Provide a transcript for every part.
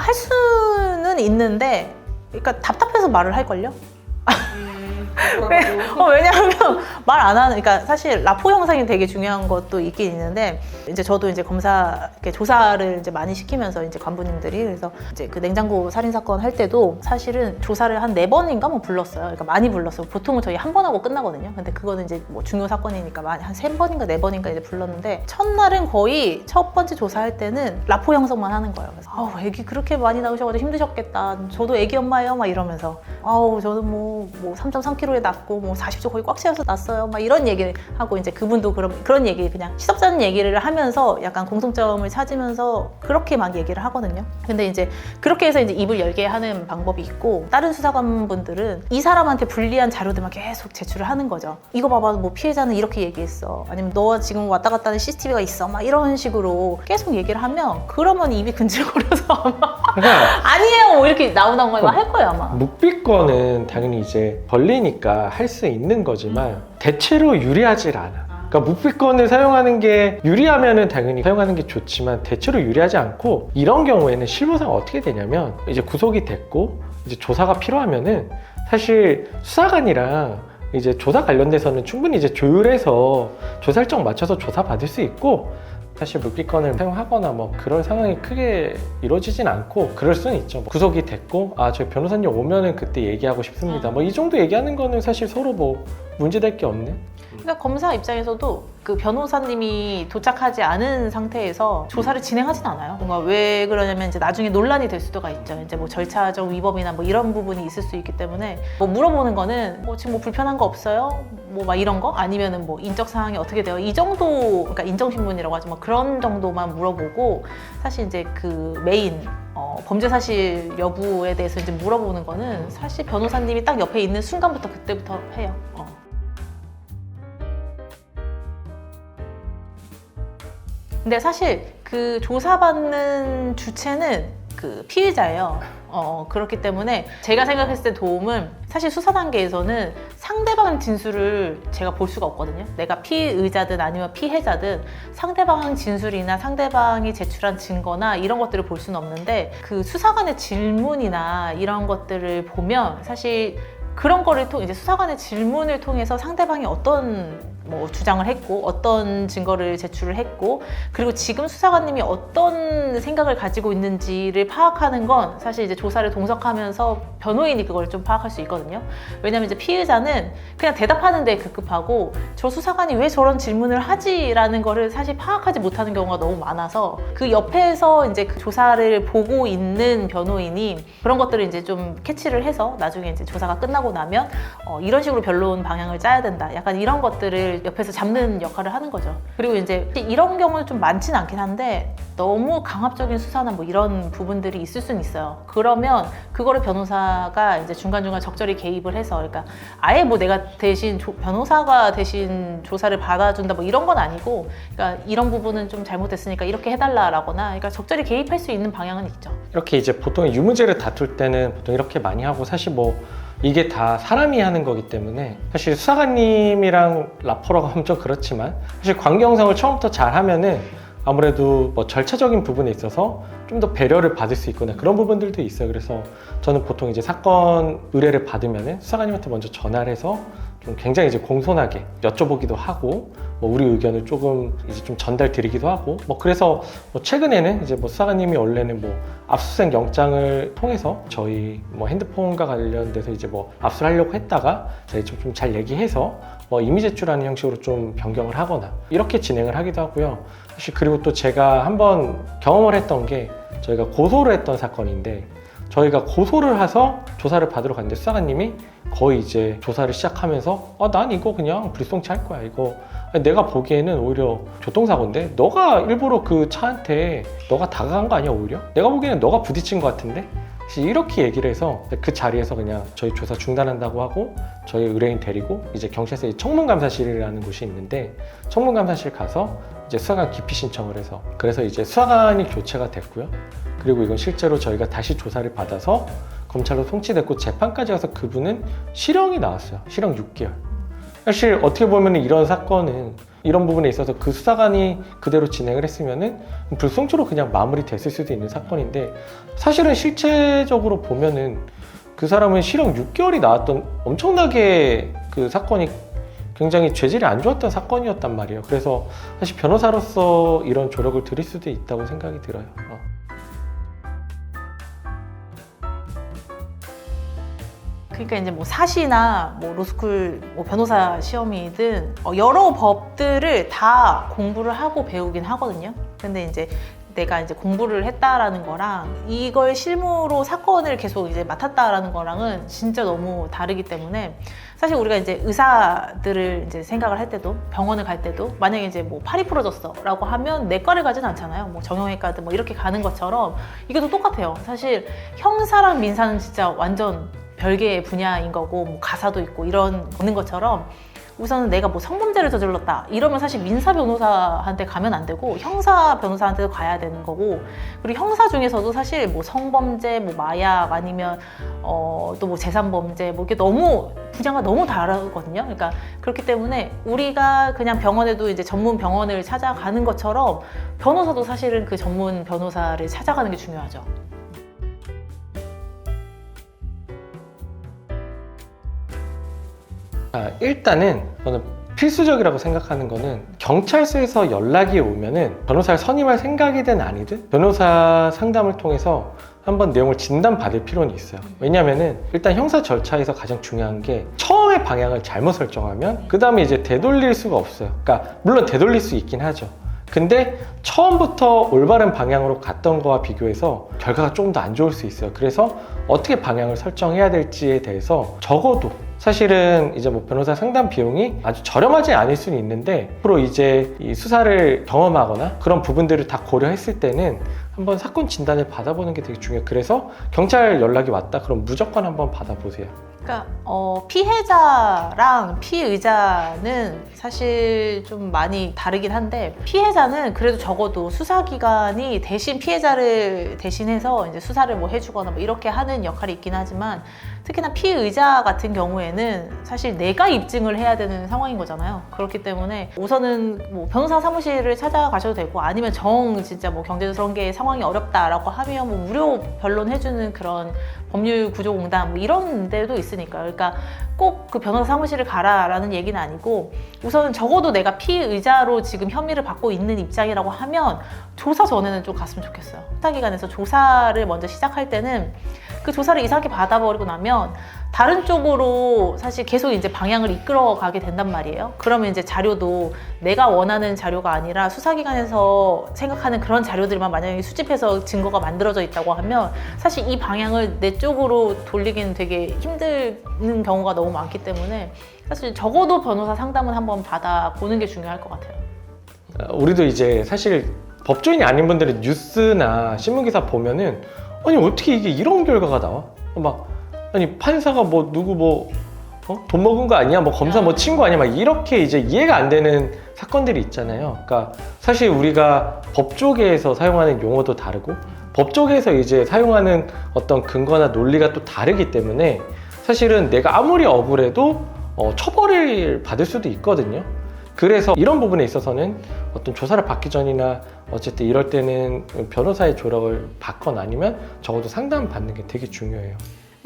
할 수는 있는데 그러니까 답답해서 말을 할걸요? 어, 왜냐하면 말 안 하는, 그러니까 사실 라포 영상이 되게 중요한 것도 있긴 있는데 이제 저도 이제 검사 이렇게 조사를 이제 많이 시키면서 이제 관부님들이 그래서 이제 그 냉장고 살인 사건 할 때도 사실은 조사를 한 네 번인가 뭐 불렀어요. 그러니까 많이 불렀어요. 보통은 저희 한 번 하고 끝나거든요. 근데 그거는 이제 뭐 중요 사건이니까 많이 한 세 번인가 네 번인가 이제 불렀는데 첫날은 거의 첫 번째 조사할 때는 라포 형성만 하는 거예요. 그래서 아우 애기 그렇게 많이 나오셔가지고 힘드셨겠다. 저도 애기 엄마예요. 막 이러면서 아우 저는 뭐뭐 3.3kg에 낳고 뭐 40조 거의 꽉 채워서 낳았어요. 막 이런 얘기를 하고 이제 그분도 그런 그런 얘기 그냥 시덥잖은 얘기를 하면서 약간 공통점을 찾으면서 그렇게 막 얘기를 하거든요. 근데 이제 그렇게 해서 이제 입을 열게 하는 방법이 있고 다른 수사관 분들은 이 사람한테 불리한 자료들만 계속 제출을 하는 거죠. 이거 봐봐 뭐 피해자는 이렇게 얘기했어. 아니면 너 지금 왔다 갔다 하는 CCTV가 있어. 막 이런 식으로 계속 얘기를 하면 그러면 입이 근질거려서 아마 그러니까 아니에요 뭐 이렇게 나오는 거만 할 거예요 아마. 묵비권은 당연히 이제 벌 리니까 할 수 있는 거지만 대체로 유리하질 않아. 그러니까 묵비권을 사용하는 게 유리하면은 당연히 사용하는 게 좋지만 대체로 유리하지 않고 이런 경우에는 실무상 어떻게 되냐면 이제 구속이 됐고 이제 조사가 필요하면은 사실 수사관이랑 이제 조사 관련돼서는 충분히 이제 조율해서 조사 일정 맞춰서 조사 받을 수 있고 사실 묵비권을 사용하거나 뭐 그런 상황이 크게 이루어지진 않고 그럴 수는 있죠. 뭐 구속이 됐고 아 저희 변호사님 오면은 그때 얘기하고 싶습니다. 뭐 이 정도 얘기하는 거는 사실 서로 뭐 문제될 게 없는. 그러니까 검사 입장에서도 그 변호사님이 도착하지 않은 상태에서 조사를 진행하진 않아요. 뭔가 왜 그러냐면 이제 나중에 논란이 될 수도가 있죠. 이제 뭐 절차적 위법이나 뭐 이런 부분이 있을 수 있기 때문에 뭐 물어보는 거는 뭐 지금 뭐 불편한 거 없어요? 뭐 막 이런 거 아니면은 뭐 인적 사항이 어떻게 돼요? 이 정도 그러니까 인정 신문이라고 하죠. 뭐 그런 정도만 물어보고 사실 이제 그 메인 어, 범죄 사실 여부에 대해서 이제 물어보는 거는 사실 변호사님이 딱 옆에 있는 순간부터 그때부터 해요. 어. 근데 사실 그 조사받는 주체는 그 피의자예요. 어, 그렇기 때문에 제가 생각했을 때 도움은 사실 수사 단계에서는 상대방 진술을 제가 볼 수가 없거든요. 내가 피의자든 아니면 피해자든 상대방 진술이나 상대방이 제출한 증거나 이런 것들을 볼 수는 없는데 그 수사관의 질문이나 이런 것들을 보면 사실 그런 거를 통 이제 수사관의 질문을 통해서 상대방이 어떤 뭐 주장을 했고 어떤 증거를 제출을 했고 그리고 지금 수사관님이 어떤 생각을 가지고 있는지를 파악하는 건 사실 이제 조사를 동석하면서 변호인이 그걸 좀 파악할 수 있거든요. 왜냐면 이제 피의자는 그냥 대답하는 데 급급하고 저 수사관이 왜 저런 질문을 하지라는 거를 사실 파악하지 못하는 경우가 너무 많아서 그 옆에서 이제 그 조사를 보고 있는 변호인이 그런 것들을 이제 좀 캐치를 해서 나중에 이제 조사가 끝나고 나면 어, 이런 식으로 변론 방향을 짜야 된다. 약간 이런 것들을 옆에서 잡는 역할을 하는 거죠. 그리고 이제 이런 경우는 좀 많지는 않긴 한데 너무 강압적인 수사나 뭐 이런 부분들이 있을 수는 있어요. 그러면 그거를 변호사가 이제 중간중간 적절히 개입을 해서 그러니까 아예 뭐 내가 대신 조- 변호사가 대신 조사를 받아준다 뭐 이런 건 아니고 그러니까 이런 부분은 좀 잘못됐으니까 이렇게 해달라라거나 그러니까 적절히 개입할 수 있는 방향은 있죠. 이렇게 이제 보통 유무죄를 다툴 때는 보통 이렇게 많이 하고 사실 뭐 이게 다 사람이 하는 거기 때문에 사실 수사관님이랑 라포라고 하면 좀 그렇지만 사실 관계형성을 처음부터 잘 하면은 아무래도 뭐 절차적인 부분에 있어서 좀 더 배려를 받을 수 있거나 그런 부분들도 있어요. 그래서 저는 보통 이제 사건 의뢰를 받으면은 수사관님한테 먼저 전화를 해서 좀 굉장히 이제 공손하게 여쭤보기도 하고 뭐 우리 의견을 조금 이제 좀 전달 드리기도 하고 뭐 그래서 뭐 최근에는 이제 뭐 수사관님이 원래는 뭐 압수수색 영장을 통해서 저희 뭐 핸드폰과 관련돼서 이제 뭐 압수를 하려고 했다가 저희 좀 잘 얘기해서 뭐 이미 제출하는 형식으로 좀 변경을 하거나 이렇게 진행을 하기도 하고요. 사실 그리고 또 제가 한번 경험을 했던 게 저희가 고소를 했던 사건인데 저희가 고소를 해서 조사를 받으러 갔는데 수사관님이 거의 이제 조사를 시작하면서 아, 난 이거 그냥 불송치 할 거야. 이거 내가 보기에는 오히려 교통사고인데 너가 일부러 그 차한테 너가 다가간 거 아니야 오히려? 내가 보기에는 너가 부딪힌 것 같은데? 이렇게 얘기를 해서 그 자리에서 그냥 저희 조사 중단한다고 하고 저희 의뢰인 데리고 이제 경찰서에 청문감사실이라는 곳이 있는데 청문감사실 가서 이제 수사관 기피 신청을 해서 그래서 이제 수사관이 교체가 됐고요. 그리고 이건 실제로 저희가 다시 조사를 받아서 검찰로 송치됐고 재판까지 가서 그분은 실형이 나왔어요. 실형 6개월. 사실 어떻게 보면 이런 사건은 이런 부분에 있어서 그 수사관이 그대로 진행을 했으면은 불송치로 그냥 마무리됐을 수도 있는 사건인데 사실은 실체적으로 보면은 그 사람은 실형 6개월이 나왔던 엄청나게 그 사건이 굉장히 죄질이 안 좋았던 사건이었단 말이에요. 그래서 사실 변호사로서 이런 조력을 드릴 수도 있다고 생각이 들어요. 어. 그러니까 이제 뭐 사시나 뭐 로스쿨 뭐 변호사 시험이든 어, 여러 법들을 다 공부를 하고 배우긴 하거든요. 근데 이제 내가 이제 공부를 했다라는 거랑 이걸 실무로 사건을 계속 이제 맡았다라는 거랑은 진짜 너무 다르기 때문에 사실 우리가 이제 의사들을 이제 생각을 할 때도 병원을 갈 때도 만약에 이제 뭐 팔이 부러졌어라고 하면 내과를 가진 않잖아요. 뭐 정형외과든 뭐 이렇게 가는 것처럼 또 똑같아요. 사실 형사랑 민사는 진짜 완전 별개의 분야인 거고 뭐 가사도 있고 이런 있는 것처럼 우선은 내가 뭐 성범죄를 저질렀다 이러면 사실 민사 변호사한테 가면 안 되고 형사 변호사한테도 가야 되는 거고 그리고 형사 중에서도 사실 뭐 성범죄 뭐 마약 아니면 어 또 뭐 재산범죄 뭐 이게 너무 분야가 너무 다르거든요 그러니까 그렇기 때문에 우리가 그냥 병원에도 이제 전문 병원을 찾아가는 것처럼 변호사도 사실은 그 전문 변호사를 찾아가는 게 중요하죠. 아, 일단은 저는 필수적이라고 생각하는 거는 경찰서에서 연락이 오면은 변호사를 선임할 생각이든 아니든 변호사 상담을 통해서 한번 내용을 진단 받을 필요는 있어요. 왜냐면은 일단 형사 절차에서 가장 중요한 게 처음에 방향을 잘못 설정하면 그 다음에 이제 되돌릴 수가 없어요. 그러니까 물론 되돌릴 수 있긴 하죠. 근데 처음부터 올바른 방향으로 갔던 거와 비교해서 결과가 조금 더 안 좋을 수 있어요. 그래서 어떻게 방향을 설정해야 될지에 대해서 적어도 사실은 이제 뭐 변호사 상담 비용이 아주 저렴하지 않을 수는 있는데 앞으로 이제 이 수사를 경험하거나 그런 부분들을 다 고려했을 때는 한번 사건 진단을 받아보는 게 되게 중요해요. 그래서 경찰 연락이 왔다 그럼 무조건 한번 받아보세요. 그러니까 어, 피해자랑 피의자는 사실 좀 많이 다르긴 한데 피해자는 그래도 적어도 수사기관이 대신 피해자를 대신해서 이제 수사를 뭐 해주거나 뭐 이렇게 하는 역할이 있긴 하지만 특히나 피의자 같은 경우에는 사실 내가 입증을 해야 되는 상황인 거잖아요. 그렇기 때문에 우선은 뭐 변호사 사무실을 찾아가셔도 되고 아니면 정 진짜 뭐게 상황이 어렵다라고 하면 뭐 무료 변론 해주는 그런 법률 구조공단 뭐 이런 데도 있으니까 그러니까 꼭 그 변호사 사무실을 가라라는 얘기는 아니고 우선은 적어도 내가 피의자로 지금 혐의를 받고 있는 입장이라고 하면 조사 전에는 좀 갔으면 좋겠어요. 수사기관에서 조사를 먼저 시작할 때는 그 조사를 이상하게 받아버리고 나면 다른 쪽으로 사실 계속 이제 방향을 이끌어 가게 된단 말이에요. 그러면 이제 자료도 내가 원하는 자료가 아니라 수사기관에서 생각하는 그런 자료들만 만약에 수집해서 증거가 만들어져 있다고 하면 사실 이 방향을 내 쪽으로 돌리기는 되게 힘든 경우가 너무 많기 때문에 사실 적어도 변호사 상담은 한번 받아보는 게 중요할 것 같아요. 어, 우리도 이제 사실 법조인이 아닌 분들은 뉴스나 신문 기사 보면은 아니 어떻게 이게 이런 결과가 나와? 어, 막 아니 판사가 뭐 누구 뭐 어? 돈 먹은 거 아니야? 뭐 검사 뭐 친 거 아니야? 막 이렇게 이제 이해가 안 되는 사건들이 있잖아요. 그러니까 사실 우리가 법조계에서 사용하는 용어도 다르고 법조계에서 이제 사용하는 어떤 근거나 논리가 또 다르기 때문에 사실은 내가 아무리 억울해도 어, 처벌을 받을 수도 있거든요. 그래서 이런 부분에 있어서는 어떤 조사를 받기 전이나 어쨌든 이럴 때는 변호사의 조력을 받거나 아니면 적어도 상담 받는 게 되게 중요해요.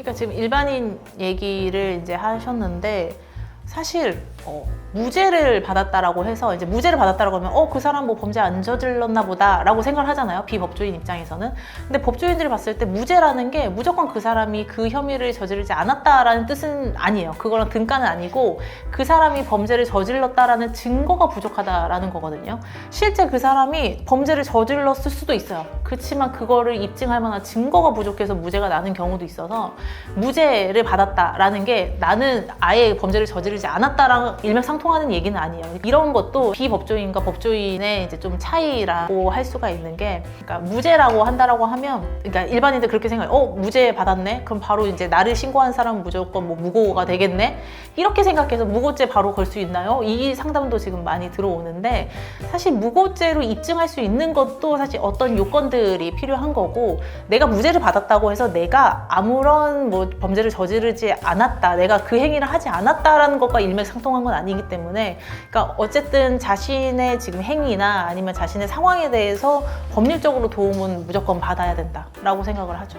그러니까 지금 일반인 얘기를 이제 하셨는데 사실 어, 무죄를 받았다라고 해서 이제 무죄를 받았다라고 하면 어 그 사람 뭐 범죄 안 저질렀나 보다라고 생각을 하잖아요 비법조인 입장에서는. 근데 법조인들이 봤을 때 무죄라는 게 무조건 그 사람이 그 혐의를 저지르지 않았다라는 뜻은 아니에요. 그거랑 등가는 아니고 그 사람이 범죄를 저질렀다라는 증거가 부족하다라는 거거든요. 실제 그 사람이 범죄를 저질렀을 수도 있어요. 그렇지만 그거를 입증할 만한 증거가 부족해서 무죄가 나는 경우도 있어서 무죄를 받았다라는 게 나는 아예 범죄를 저지르지 않았다 랑 일맥상통하는 얘기는 아니에요. 이런 것도 비법조인과 법조인의 이제 좀 차이라고 할 수가 있는 게, 그러니까 무죄라고 한다라고 하면, 그러니까 일반인들 그렇게 생각해. 어 무죄 받았네. 그럼 바로 이제 나를 신고한 사람은 무조건 뭐 무고가 되겠네. 이렇게 생각해서 무고죄 바로 걸 수 있나요? 이 상담도 지금 많이 들어오는데 사실 무고죄로 입증할 수 있는 것도 사실 어떤 요건들이 필요한 거고 내가 무죄를 받았다고 해서 내가 아무런 뭐 범죄를 저지르지 않았다, 내가 그 행위를 하지 않았다라는 것과 일맥상통한 건 아니기 때문에 그러니까 어쨌든 자신의 지금 행위나 아니면 자신의 상황에 대해서 법률적으로 도움은 무조건 받아야 된다라고 생각을 하죠.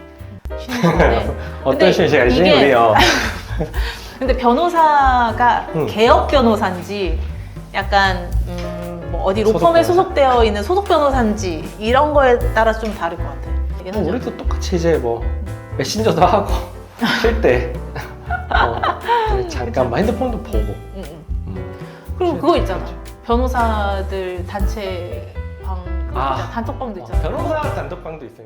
시간에. 어떤? 이게- 우리요. 근데 변호사가 음. 개업 변호사인지 약간 음, 뭐 어디 로펌에 소속 소속되어 있는 소속 변호사인지 이런 거에 따라 좀 다를 것 같아요. 사실- 우리도 똑같이 이제 뭐 메신저도 하고 쉴 때 어, 잠깐 만 핸드폰도 보고. 그리고 그거 있잖아. 변호사들 단체 방 아. 있잖아. 단톡방도 어, 있잖아. 변호사 단톡방도 있으니까